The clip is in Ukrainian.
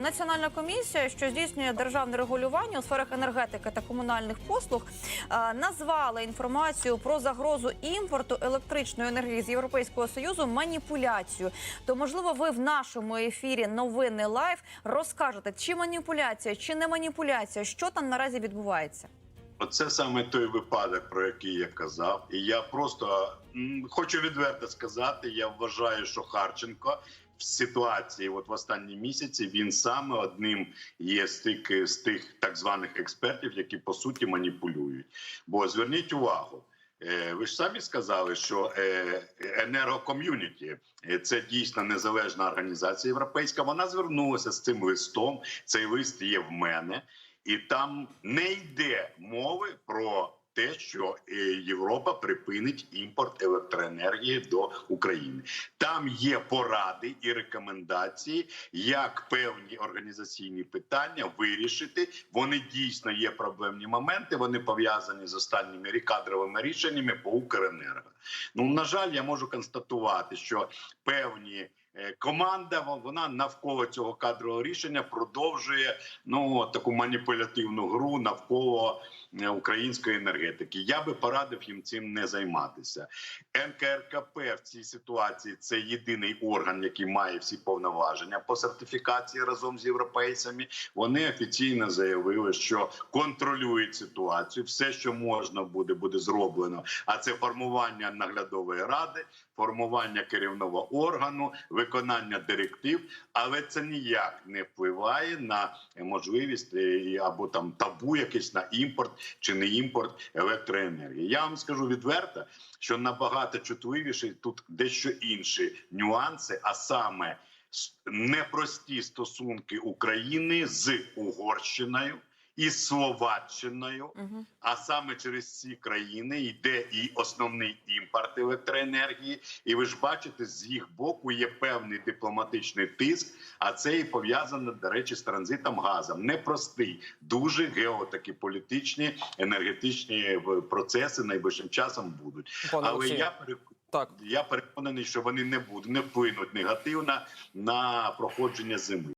Національна комісія, що здійснює державне регулювання у сферах енергетики та комунальних послуг, е, назвала інформацію про загрозу імпорту електричної енергії з Європейського союзу маніпуляцію. То можливо, ви в нашому ефірі новини лайв розкажете, чи маніпуляція, чи не маніпуляція, що там наразі відбувається. Оце саме той випадок, про який я казав. І я просто хочу відверто сказати: я вважаю, що Харченко в ситуації, от в останні місяці, він саме одним є з тих, з тих так званих експертів, які по суті маніпулюють. Бо зверніть увагу. Е, Ви ж самі сказали, що Енероком'юніті енергоком'юніті е, це дійсно незалежна організація європейська. Вона звернулася з цим листом. Цей лист є в мене, і там не йде мови про те, що е, Європа припинить імпорт електроенергії до України. Там є поради і рекомендації, як певні організаційні питання вирішити. Вони дійсно є проблемні моменти. Вони пов'язані з останніми рі- кадровими рішеннями по Укренерго. Ну на жаль, я можу констатувати, що певні. Е, Команда вон- вона навколо цього кадрового рішення продовжує ну таку маніпулятивну гру навколо е, української енергетики. Я би порадив їм цим не займатися. НКРКП в цій ситуації це єдиний орган, який має всі повноваження по сертифікації разом з європейцями. Вони офіційно заявили, що контролюють ситуацію. Все, що можна буде, буде зроблено. А це формування наглядової ради, формування керівного органу, виконання директив, але це ніяк не впливає на можливість е, або там табу якесь на імпорт чи не імпорт електроенергії. Я вам скажу відверто, що набагато чутливіші тут дещо інші нюанси, а саме непрості стосунки України з Угорщиною і Словаччиною. Угу. А саме через ці країни йде і основний імпорт електроенергії. І ви ж бачите, з їх боку є певний дипломатичний тиск. А це і пов'язано, до речі, з транзитом газом. Непростий, дуже геотакі політичні енергетичні е, процеси найближчим часом будуть. Пане Але я перек- так. я переконаний, що вони не будуть не вплинуть негативно на проходження зими.